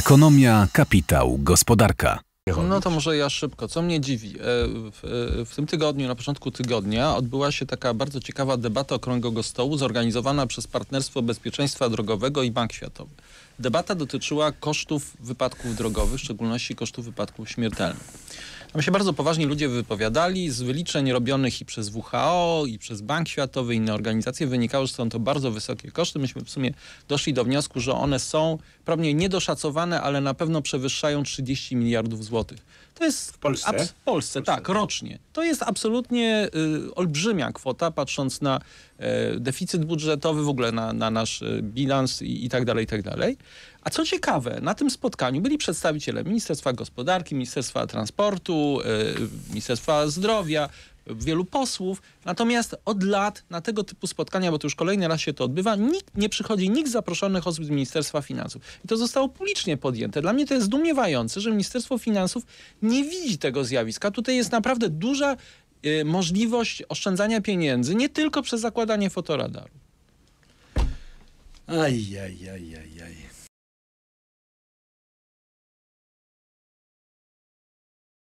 Ekonomia, kapitał, gospodarka. No to może ja szybko. Co mnie dziwi? e, W, e, w tym tygodniu, na początku tygodnia, odbyła się taka bardzo ciekawa debata okrągłego stołu zorganizowana przez Partnerstwo Bezpieczeństwa Drogowego i Bank Światowy. Debata dotyczyła kosztów wypadków drogowych, w szczególności kosztów wypadków śmiertelnych. Tam się bardzo poważni ludzie wypowiadali. Z wyliczeń robionych i przez WHO, i przez Bank Światowy, i inne organizacje wynikało, że są to bardzo wysokie koszty. Myśmy w sumie doszli do wniosku, że one są prawnie niedoszacowane, ale na pewno przewyższają 30 miliardów złotych. To jest W Polsce? abs- w Polsce, tak, rocznie. To jest absolutnie y, olbrzymia kwota, patrząc na e, deficyt budżetowy, w ogóle na, na nasz e, bilans i, i tak dalej, i tak dalej. A co ciekawe, na tym spotkaniu byli przedstawiciele Ministerstwa Gospodarki, Ministerstwa Transportu, e, Ministerstwa Zdrowia, wielu posłów. Natomiast od lat na tego typu spotkania, bo to już kolejny raz się to odbywa, nikt nie przychodzi, nikt zaproszonych osób z Ministerstwa Finansów. I to zostało publicznie podjęte. Dla mnie to jest zdumiewające, że Ministerstwo Finansów nie widzi tego zjawiska. Tutaj jest naprawdę duża e, możliwość oszczędzania pieniędzy, nie tylko przez zakładanie fotoradaru. Aj, aj, aj, aj, aj.